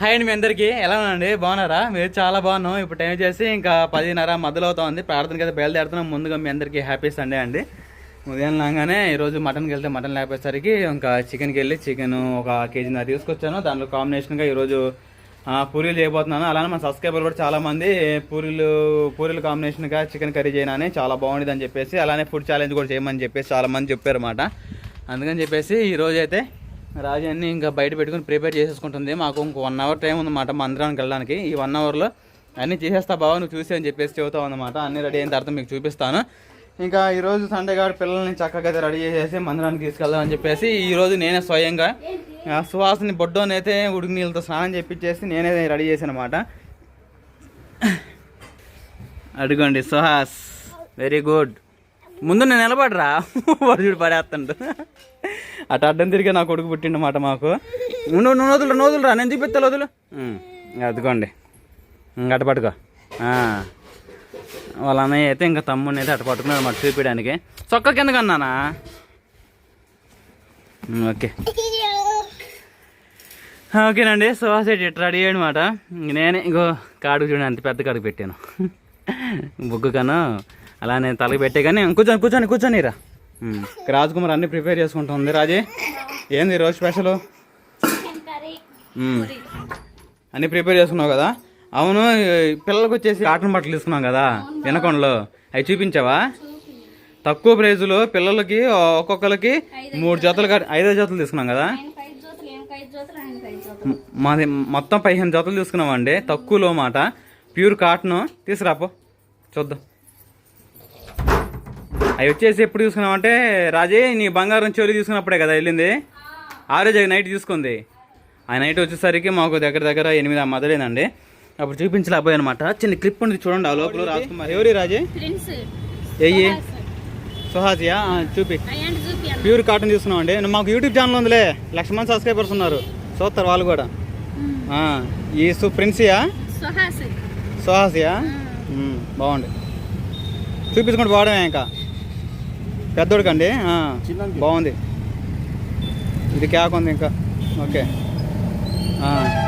Hi అండి మీ అందరికీ. ఎలా ఉందండి బాగున్నారా? మీరు చాలా బాగున్నాం. ఇప్పుడు టైం చేసి ఇంకా పదిన్నర మధ్యలో అవుతుంది ప్రార్థనకి అయితే బయలుదేరుతున్నాం. ముందుగా మీ అందరికీ హ్యాపీ సండే అండి. ఉదయం లాగానే ఈరోజు మటన్కి వెళ్తే మటన్ లేకపోయేసరికి ఇంకా చికెన్కి వెళ్ళి చికెన్ ఒక కేజీన్నర తీసుకొచ్చాను. దాంట్లో కాంబినేషన్గా ఈరోజు పూరీలు చేయబోతున్నాను. అలానే మన సబ్స్క్రైబర్ కూడా చాలామంది పూరీలు పూరీలు కాంబినేషన్గా చికెన్ కర్రీ చేయనని చాలా బాగుండేది అని చెప్పేసి అలానే ఫుడ్ ఛాలెంజ్ కూడా చేయమని చెప్పేసి చాలామంది చెప్పారు అన్నమాట అందుకని చెప్పేసి ఈరోజైతే అయితే రాజు అన్ని ఇంకా బయట పెట్టుకుని ప్రిపేర్ చేసేసుకుంటుంది. మాకు ఇంకో వన్ అవర్ టైం ఉందన్నమాట మందిరానికి వెళ్ళడానికి. ఈ వన్ అవర్లో అన్నీ చేసేస్తా బావ నువ్వు చూసి అని చెప్పేసి చెబుతావు అన్నమాట. అన్నీ రెడీ అయిన తర్వాత మీకు చూపిస్తాను. ఇంకా ఈరోజు సండే గారు పిల్లల్ని చక్కగా అయితే రెడీ చేసేసి మందిరానికి తీసుకెళ్దాం అని చెప్పేసి ఈరోజు నేనే స్వయంగా ఆ సువాసని బొడ్డోని అయితే ఉడికి నీళ్ళతో స్నానం చేపించేసి నేనే రెడీ చేశాను అనమాట అడుగండి సుహాస్ వెరీ గుడ్. ముందు నేను నిలబడరా? వాడు చూడు అటు అడ్డం తిరిగి నా కొడుకు పుట్టిండమాట మాకు. నువ్వు నువ్వు వదులు నువ్వు వదులురా నేను చూపిస్తా వదులు. ఇంక అటు పట్టుకో. వాళ్ళ అన్నయ్య అయితే ఇంకా తమ్ముడిని అయితే అటు పట్టుకున్నాడు మాట చూపించడానికి. చొక్క కింద కన్నానా ఓకే. ఓకేనండి సుహాసేట్ ఇట్లా రెడీ అనమాట నేనే ఇంకో కాడు చూడండి అంత పెద్ద కాడుకు పెట్టాను. బుగ్గు కన్నా అలానే తలకి పెట్టే కానీ కూర్చొని కూర్చొని కూర్చొని రా. రాజ్ కుమార్ అన్ని ప్రిపేర్ చేసుకుంటుంది రాజే ఏంది ఈరోజు స్పెషల్? అన్నీ అన్ని ప్రిపేర్ చేసుకున్నావు కదా? అవును పిల్లలకు వచ్చేసి కాటన్ బట్టలు తీసుకున్నాం కదా వినకొండలో. అవి చూపించావా? తక్కువ ప్రైజులో పిల్లలకి ఒక్కొక్కరికి మూడు జతలు కట్- ఐదో జతలు తీసుకున్నాం కదా? మాది మొత్తం పదిహేను జతలు తీసుకున్నామండి. తక్కువలో మాట. ప్యూర్ కాటన్ తీసుకురాపో. చూద్దాం. అవి వచ్చేసి ఎప్పుడు తీసుకున్నామంటే రాజే నీ బంగారం చెవులు తీసుకున్నప్పుడే కదా వెళ్ళింది. ఆ రోజు నైట్ తీసుకుంది. ఆ నైట్ వచ్చేసరికి మాకు దగ్గర దగ్గర ఎనిమిది మదలేనండి అప్పుడు చూపించలేకపోయాయి అనమాట చిన్న క్లిప్ ఉంది చూడండి ఆ లోపల రాసుకుమార్ ఎవరి రాజే? ప్రిన్స్. ఎయ్యి సుహాసియా? ఆ, చూపి. ప్యూర్ కాటన్ తీసుకున్నాం అండి మాకు యూట్యూబ్ ఛానల్ ఉందిలే. లక్ష మంది సబ్స్క్రైబర్స్ ఉన్నారు. చూస్తారు వాళ్ళు కూడా. ఆ, ఈ సు ప్రిన్సియా? సుహాస్ సుహాసియా? బాగుంది. చూపించుకుంటూ పోవడమే ఇంకా. పెద్దోడికండి? బాగుంది. ఇది క్యాక్ ఉంది ఇంకా. ఓకే.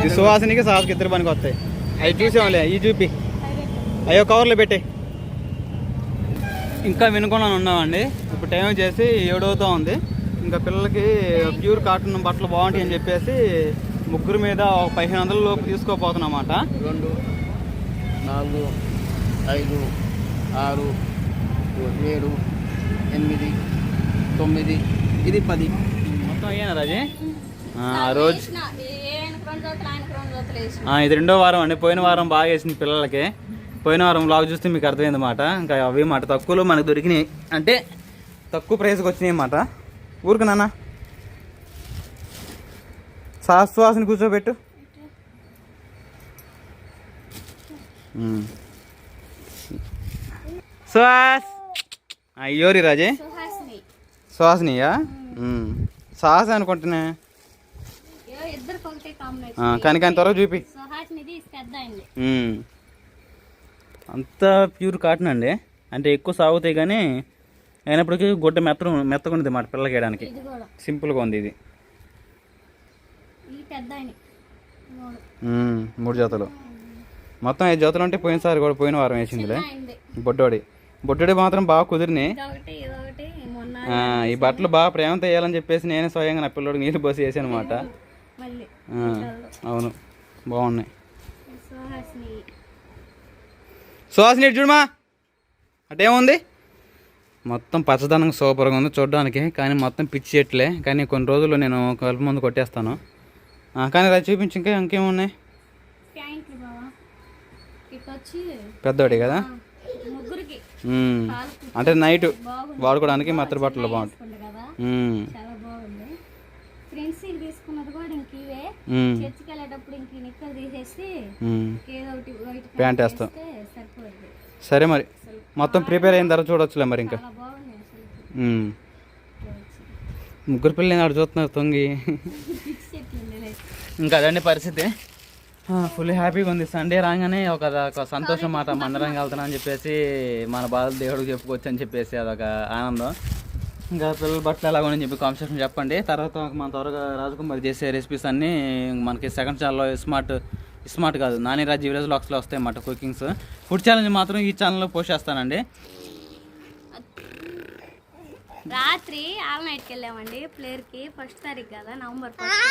ఇది సుహాసినికి సాహస్కి ఇద్దరు పనికి వస్తాయి. అవి చూసాంలే ఈ చూపి. అయ్యో కవర్లో పెట్టే. ఇంకా వినుకున్నాను ఉన్నామండి. ఇప్పుడు టైం వచ్చేసి ఏడవుతూ ఉంది. ఇంకా పిల్లలకి ప్యూర్ కాటన్ బట్టలు బాగుంటాయి అని చెప్పేసి ముగ్గురు మీద ఒక పదిహేను వందల లోపు తీసుకోపోతున్నమాట రెండు నాలుగు ఐదు ఆరు ఏడు ఎనిమిది తొమ్మిది ఇది పది. మొత్తం అయ్యాను రాజీ? ఆ, రోజు ఇది రెండో వారం అండి. పోయిన వారం బాగా వేసింది పిల్లలకి. పోయిన వారం బ్లాగ్ చూస్తే మీకు అర్థమైంది మాట. ఇంకా అవి మాట తక్కువలో మనకు దొరికినాయి. అంటే తక్కువ ప్రైస్కి వచ్చినాయి అన్నమాట. ఊరుకు నాన్న. శాశ్వాసని కూర్చోబెట్టు. ఉమ్. అయ్యోరి రాజే? సుహాస్ని. సుహాసినియా. సాహస అనుకుంటున్నా. కానీ కానీ త్వరగా చూపి. అంతా ప్యూర్ కాటన్ అండి. అంటే ఎక్కువ సాగుతాయి కానీ అయినప్పటికీ గుడ్డ మెత్త మెత్తగా ఉంది మాట పిల్లలకి వేయడానికి. సింపుల్గా ఉంది ఇది. మూడు. జతలు. మొత్తం ఐదు జతలు ఉంటే పోయినసారి కూడా పోయిన వారం వేసిందిలే. బొడ్డోడి. బొడ్డోడి మాత్రం బాగా కుదిరినాయి. ఈ బట్టలు బాగా ప్రేమతో వేయాలని చెప్పేసి నేనే స్వయంగా నా పిల్లోడికి నీళ్ళు పోసి వేసాను అనమాట అవును బాగున్నాయి. సుహాస్ని. చూడమా అటేముంది? మొత్తం పచ్చదనం సూపర్గా ఉంది చూడడానికి కానీ మొత్తం పిచ్చి చెట్లే. కానీ కొన్ని రోజుల్లో నేను కలుపు ముందు కొట్టేస్తాను. కానీ అది చూపించి ఇంకా ఇంకేమున్నాయి? పెద్దోడి కదా? అంటే నైట్ వాడుకోవడానికి మెత్తడి బట్టలు బాగుంటాయి. వేసుకుంది కదా ఉమ్. చాలా బాగుంది. ఫ్రెండ్స్ తీసుకున్నది కూడా ఇంక ఇవే. ఉమ్. చర్చికి వెళ్ళేటప్పుడు ఇంక ఈ నిక్కలు తీసేసి ఉమ్. ఏదో ఒకటి వైట్ ప్యాంట్ వేస్తాం. సరే మరి. మొత్తం ప్రిపేర్ అయిన తర్వాత చూడొచ్చులే మరి ఇంకా. ముగ్గురు పిల్లలు ఆడు చూస్తున్నారు తొంగి. ఇంకా అదండి పరిస్థితి. ఫుల్ హ్యాపీగా ఉంది సండే రాగానే ఒక ఒక సంతోషం మాట మందరం వెళ్తున్నా అని చెప్పేసి మన బాధలు దేవుడికి చెప్పుకోవచ్చు అని చెప్పేసి అదొక ఆనందం. ఇంకా పిల్లల బట్టలు ఎలా అని చెప్పి కాన్సెప్ట్ చెప్పండి. తర్వాత మన త్వరగా రాజకుమార్ చేసే రెసిపీస్ అన్నీ మనకి సెకండ్ ఛానల్లో స్మార్ట్ స్మార్ట్ కాదు. నాని రాజ్ విలేజ్ లాక్స్లో వస్తాయి అన్నమాట కుకింగ్స్ ఫుడ్ ఛాలెంజ్ మాత్రం ఈ ఛానల్లో పోస్ట్ చేస్తానండి. రాత్రి ఆల్ నైట్కి వెళ్ళామండి. ప్లేయర్కి ఫస్ట్ తారీఖు కదా నవంబర్ ఫస్ట్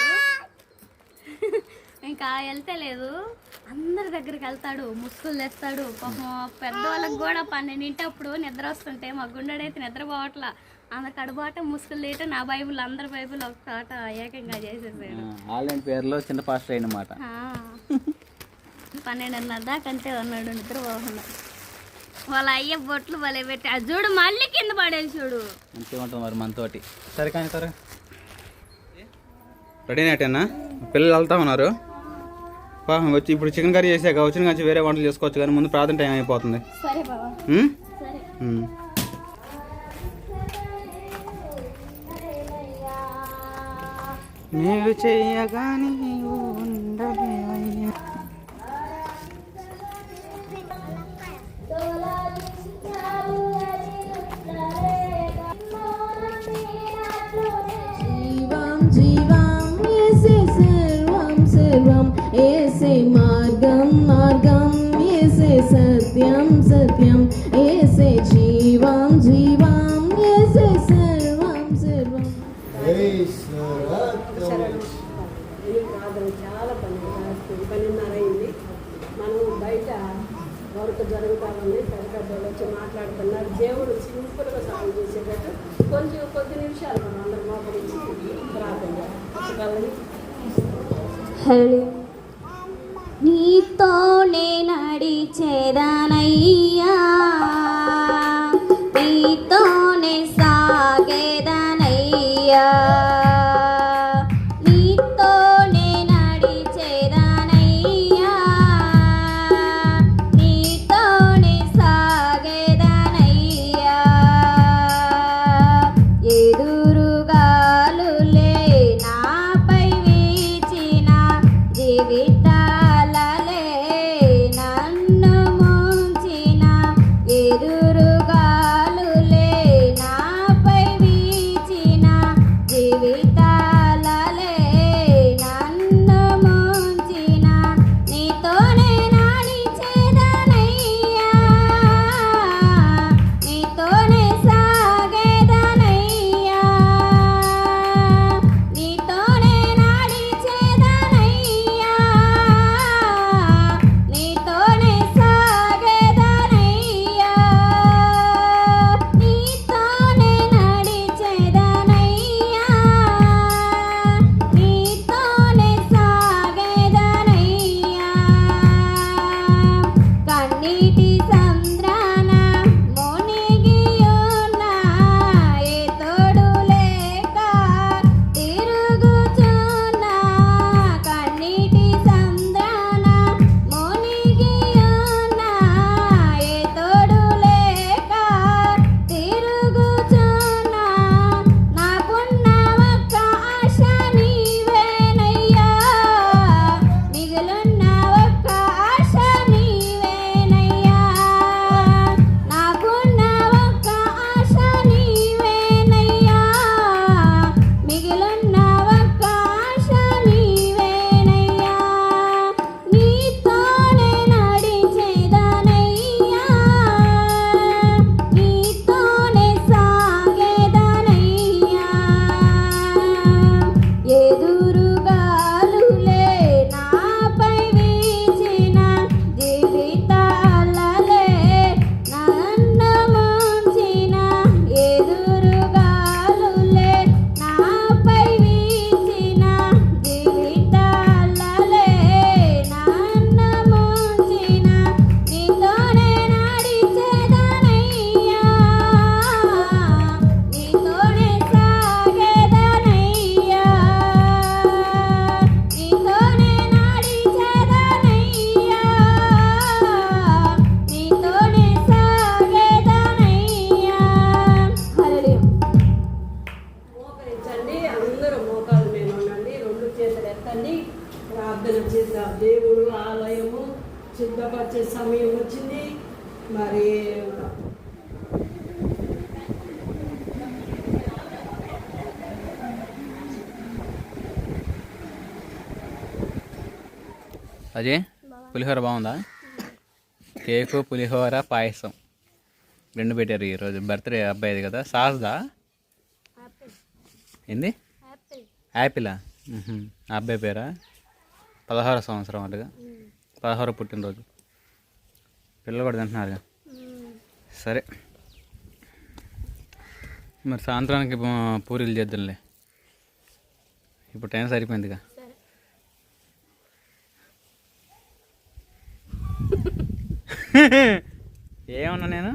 ఇంకా వెళ్తే లేదు. అందరి దగ్గరికి వెళ్తాడు ముసుగులు తెస్తాడు. పాపం పెద్దవాళ్ళకి కూడా పన్నెండింటి అప్పుడు నిద్ర వస్తుంటే మా గుండెడైతే నిద్ర పోవట్లా అందరు కడుబాట ముసుగులు తీయటం నా బైబుల్ అందరి బైబుల్ ఒక చోట ఏకంగా చేసేసాడు. ఆన్లైన్ పేరులో చిన్న పాస్టర్ అన్నమాట ఆ. పన్నెండున్నర దాకా అంతే ఉన్నాడు నిద్ర పోకుండా వాళ్ళ అయ్య బొట్లు భలే పెట్టి అది చూడు మళ్ళీ కింద పడేసి చూడు. మంచిగా ఉంటుంది మరి మనతోటి. సరే కానీ సరే రెడీ అన్నా పిల్లలు వెళ్తా ఉన్నారు. వచ్చి ఇప్పుడు చికెన్ కర్రీ చేసాక వచ్చిన కానీ వేరే వంటలు చేసుకోవచ్చు కానీ ముందు ప్రార్థన టైం అయిపోతుంది. నీవు చెయ్యగాని నీవు సత్యం సత్యం ఏసే జీవం జీవం ఏసే సర్వం సర్వం చాలా పని అయింది మనం బయట వర్క్ జరుగుతా ఉంది పెద్ద పెద్దలు వచ్చి మాట్లాడుతున్నారు దేవుడు సింపుల్గా సాల్వ్ చేసేటట్టు కొంచెం కొద్ది నిమిషాలు మనం అందరం ప్రార్థన చేదాన దేవుడు ఆలయము సిద్ధపరిచే సమయం వచ్చింది. మరి అదే పులిహోర బాగుందా? కేకు పులిహోర పాయసం. రెండు పెట్టారు ఈరోజు బర్త్డే అబ్బాయిది కదా. సాస్దా? ఏంది? యాపిలా అబ్బాయి పేరా? పదహారు సంవత్సరం అటుగా. పదహారు పుట్టినరోజు. పిల్లలు కూడా తింటున్నారుగా. సరే. మరి సాయంత్రానికి పూరీలు చేద్దాంలే ఇప్పుడు టైం సరిపోయిందిగా. ఏమన్నా నేను?